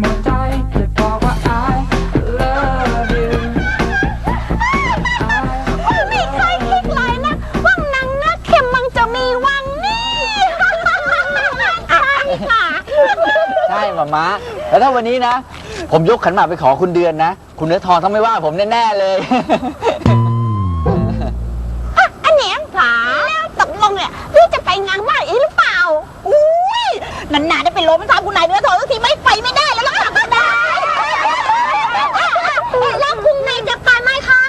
หมดใจจะบอกว่า I love you ไม่เคยคิดเลยนะว่านางนาเข็มมันจะมีวังนี่ใช่ค่ะใช่หมาม้าแล้วถ้าวันนี้นะ ผมยกขันหมากไปขอคุณเดือนนะ คุณเนื้อทองต้องไม่ว่าผมแน่ ๆ เลย อันเนี้ยผาแล้วตกลงเนี่ยพี่จะไปงานบ้านอีหรือเปล่า อุ้ยนานๆได้ไปโรมทำคุณนายเนื้อทองสักทีไม่ไปไม่ได้แล้วล่ะค่ะคุณนายแล้วคุณนายจะไปไหมคะ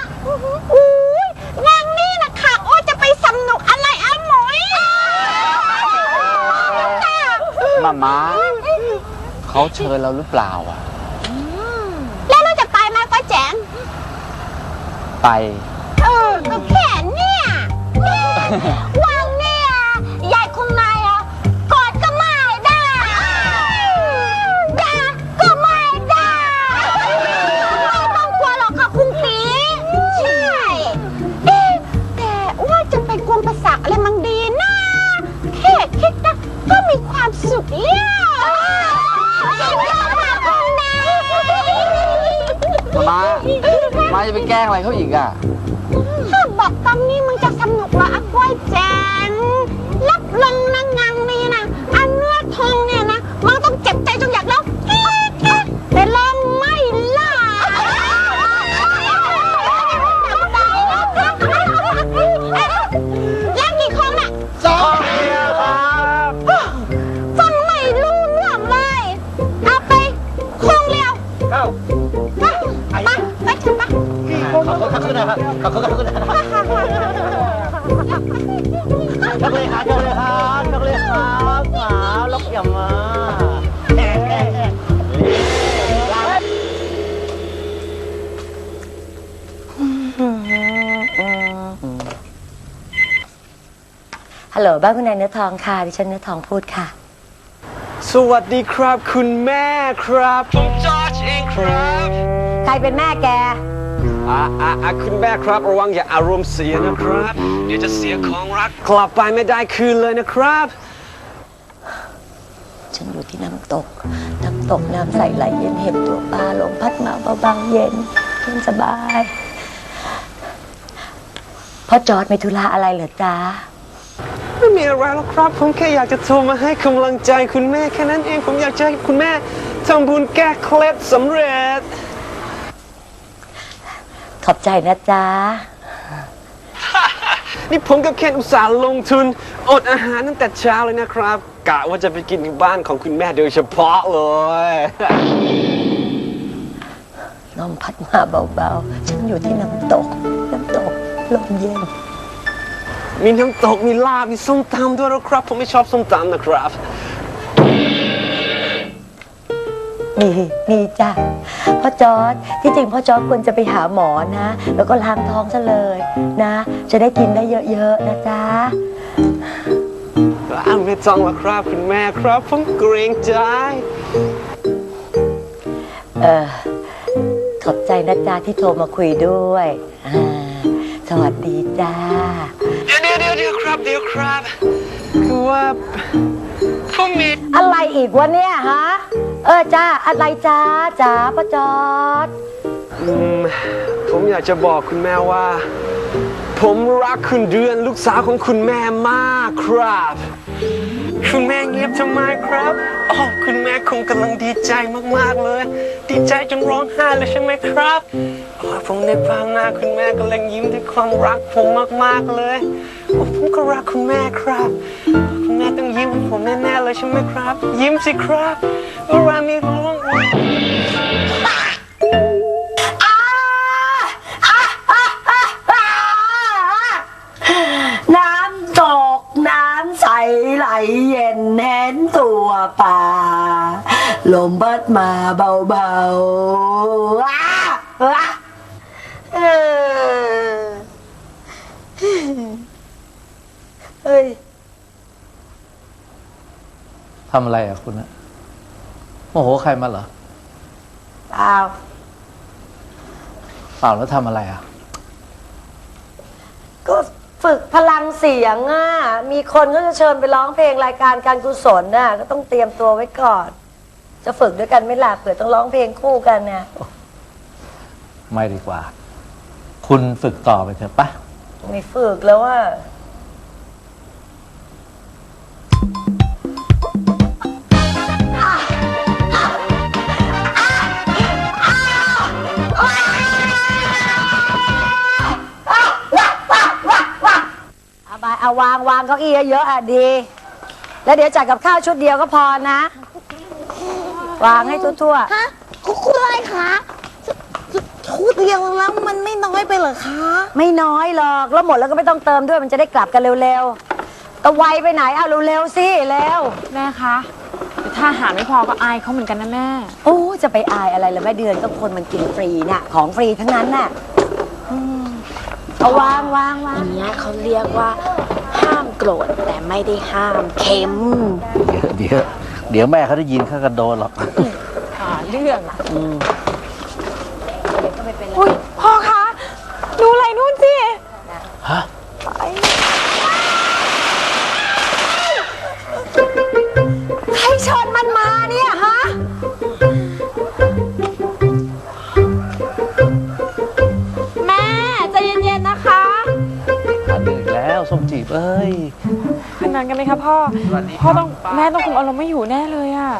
อุ้ยงานนี้นะคะโอ้จะไปสนุกอะไรอะหมอย ห มาม้า เขาเชิญเราหรือเปล่าอะ แล้วเราจะไปไหมป้าแจงไป เออก็แค่เนี่ยวันเนี่ย ก็มีความสุขแล้วจริงเหรอคะคุณนายม้าม้าจะไปแกล้งอะไรเขาอีกอะถ้าบอกตอนนี้มึงจะสนุกเหรออะกล้วยแจงรับรองนะงาน ไปไปไปเถอะไปขอบคุณครับนะครับขอบคุณครับนักเลยครับนักเลยครับนักเลยครับหมาล็อกอย่ามาฮัลโหลบ้านคุณนายเนื้อทองค่ะดิฉันเนื้อทองพูดค่ะ สวัสดีครับคุณแม่ครับ ครับใครเป็นแม่แก อ่าอ่าอ่าคุณแม่ครับระวังอย่าอารมณ์เสียนะครับ เดี๋ยวจะเสียของรักกลับไปไม่ได้คืนเลยนะครับ ฉันอยู่ที่น้ำตก น้ำตกน้ำใสไหลเย็นเห็บตัวปลาลมพัดมาเบาๆเย็นเย็นสบายพ่อจอร์ดมีธุระอะไรเหรอจ๊ะไม่มีอะไรหรอกครับ ผมแค่อยากจะโทรมาให้กำลังใจคุณแม่แค่นั้นเองผมอยากจะให้คุณแม่ ทำบุญแก้เคล็ดสำเร็จ ขอบใจนะจ๊ะ นี่ผมกับเคนอุตส่าห์ลงทุน อดอาหารตั้งแต่เช้าเลยนะครับ กะว่าจะไปกินที่บ้านของคุณแม่โดยเฉพาะเลย ลมพัดมาเบาๆ ฉันอยู่ที่น้ำตก น้ำตก ลมเย็น มีน้ำตกมีลาบมีส้มตำด้วยนะครับ ผมไม่ชอบส้มตำนะครับ มีมีจ้ะพ่อจอร์ดที่จริงพ่อจอร์ดควรจะไปหาหมอนะ แล้วก็ล้างท้องซะเลยนะ จะได้กินได้เยอะๆนะจ๊ะอ้าวไม่ต้องหรอกครับคุณแม่ครับผมเกรงใจ เออขอบใจนะจ๊ะที่โทรมาคุยด้วยอ่าสวัสดีจ้าเดี๋ยวเดี๋ยวเดี๋ยวเดี๋ยวครับเดี๋ยวครับ คือว่าผมมีอะไรอีกวะเนี่ยฮะ เออจ้าอะไรจ้าจ้าพ่อจอร์ดอืมผมอยากจะบอกคุณแม่ว่า ผมรักคุณเดือนลูกสาวของคุณแม่มากครับ คุณแม่เงียบทำไมครับอ๋อคุณแม่คงกำลังดีใจมากๆเลย ดีใจจนร้องไห้เลยใช่ไหมครับอ๋อผมในภาพหน้าคุณแม่กำลังยิ้มด้วยความรักผมมากๆเลยโอ้ผมก็รักคุณแม่ครับ คุณแม่ต้อง ยิ้มให้ผมแน่ๆเลยใช่ไหมครับ ยิ้มสิครับเวลามีร้องน้ำตกน้ำใสไหลเย็นเห็นตัวป่า ลมพัดมาเบาๆว้าว้าเออเฮ้ย ทำอะไรอะคุณอะโมโหใครมาเหรอเปล่าเปล่าแล้วทำอะไรอะ ก็ฝึกพลังเสียงอะ มีคนก็จะเชิญไปร้องเพลงรายการการกุศลน่ะ ก็ต้องเตรียมตัวไว้ก่อน จะฝึกด้วยกันไหม่ล่ะเผื่อต้องร้องเพลงคู่กันเนี่ยไม่ดีกว่า คุณฝึกต่อไปเถอะปะไม่ฝึกแล้วว่า เอาไปเอาวางวางเก้าอี้เยอะๆอะดี แล้วเดี๋ยวจัดกับข้าวชุดเดียวก็พอนะ วางให้ทั่วฮะคุณคุณอะไรคะชุดเดียวแล้วมันไม่น้อยไปเหรอคะๆ ไม่น้อยหรอกแล้วหมดแล้วก็ไม่ต้องเติมด้วยมันจะได้กลับกันเร็วๆตะไวไปไหนเอาเร็วๆสิเร็วแม่คะเดี๋ยวถ้าอาหารไม่พอก็อายเขาเหมือนกันนะแม่ โอ้จะไปอายอะไรละแม่เดือนก็คนมันกินฟรีน่ะของฟรีทั้งนั้นน่ะอืมเอาวางวางวางอันนี้เขาเรียกว่า ห้ามโกรธแต่ไม่ได้ห้ามเค็มเดี๋ยวเดี๋ยวแม่เขาได้ยินเขาก็โดนหรอกหาเรื่องอะอุ้ยพ่อคะดูอะไรนู่นสิฮะใครชนมันมาเนี่ยฮะ ส้มจีบ เอ้ย ขนาดกันไหมคะพ่อ พ่อต้องแม่ต้องคุมอารมณ์ไม่อยู่แน่เลยอะ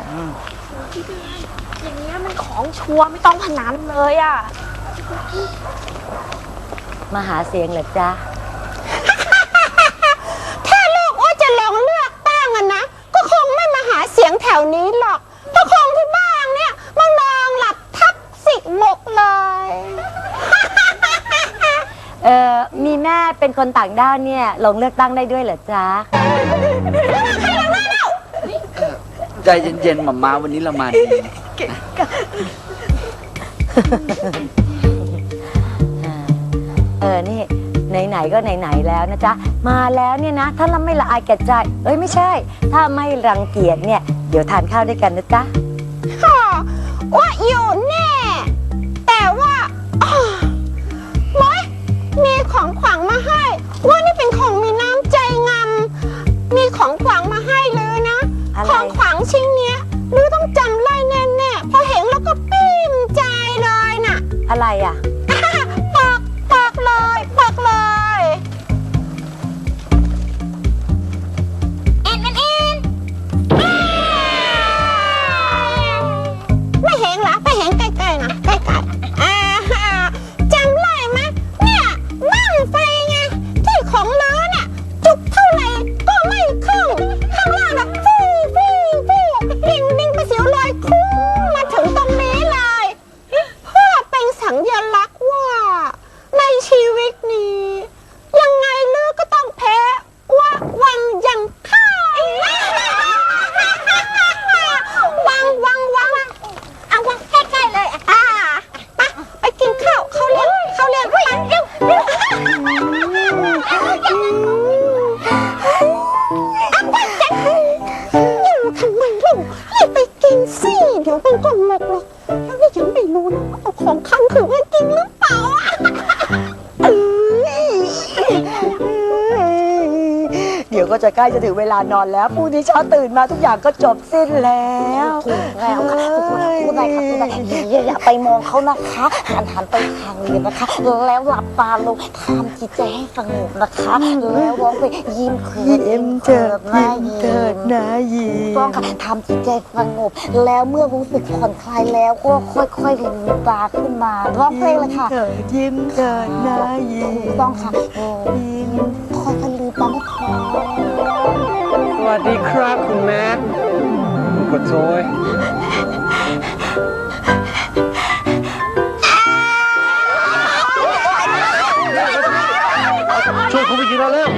อย่างเงี้ยมันของชัวร์ไม่ต้องพนันเลยอะมาหาเสียงเหรอจ๊ะ ถ้าลูกอ้จะลองเลือกตั้งอะนะ ก็คงไม่มาหาเสียงแถวนี้หรอกเพราะคงที่บ้านเนี่ยมานองหลับทับสิกหมกเลย เออมีแม่เป็นคนต่างด้าวเนี่ยลงเลือกตั้งได้ด้วยเหรอจ๊ะใจเย็นๆหมามาวันนี้เรามาดีเออนี่ไหนๆก็ไหนๆแล้วนะจ๊ะ มาแล้วเนี่ยนะ ถ้าเราไม่ละอายแก่ใจ เอ้ยไม่ใช่ ถ้าไม่รังเกียจเนี่ย เดี๋ยวทานข้าวด้วยกันนะจ๊ะค่ะว่าอยู่แน่ มีของขวัญมาให้ว่านี่ ก็จะใกล้จะถึงเวลานอนแล้วพรุ่งนี้เช้าตื่นมาทุกอย่างก็จบสิ้นแล้วถูกแล้วค่ะพูดได้ค่ะพูดได้อย่าอย่าไปมองเขานะคะหันหันไปทางเรียนนะคะ แล้วหลับตาลงทำจิตใจให้สงบนะคะ แล้วร้องไปยิ้มเขินยิ้มเถิดยิ้มเถิดนะยิ้มต้องค่ะทำจิตใจสงบ แล้วเมื่อรู้สึกผ่อนคลายแล้วก็ค่อยๆลืมตาขึ้นมาร้องเพลงเลยค่ะเถิดยิ้มเถิดนะยิ้มถูกต้องค่ะยิ้มค่อยๆลืมตาไม่พอส วัสดีครับคุณแม่กดโซยช่วยคุณไปกินแล้วเร็ว